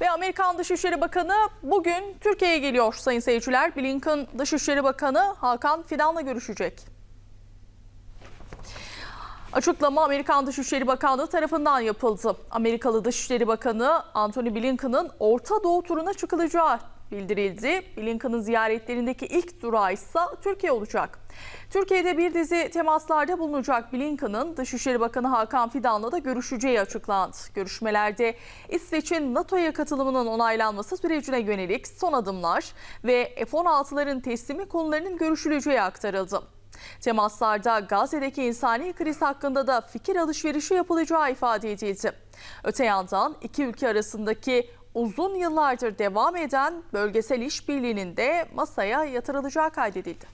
Ve Amerikan Dışişleri Bakanı bugün Türkiye'ye geliyor sayın seyirciler. Blinken Dışişleri Bakanı Hakan Fidan'la görüşecek. Açıklama Amerikan Dışişleri Bakanlığı tarafından yapıldı. Amerikalı Dışişleri Bakanı Antony Blinken'ın Orta Doğu turuna çıkılacağı bildirildi. Blinken'ın ziyaretlerindeki ilk durağı ise Türkiye olacak. Türkiye'de bir dizi temaslarda bulunacak Blinken'ın Dışişleri Bakanı Hakan Fidan'la da görüşeceği açıklandı. Görüşmelerde İsveç'in NATO'ya katılımının onaylanması sürecine yönelik son adımlar ve F-16'ların teslimi konularının görüşüleceği aktarıldı. Temaslarda Gazze'deki insani kriz hakkında da fikir alışverişi yapılacağı ifade edildi. Öte yandan iki ülke arasındaki uzun yıllardır devam eden bölgesel işbirliğinin de masaya yatırılacağı kaydedildi.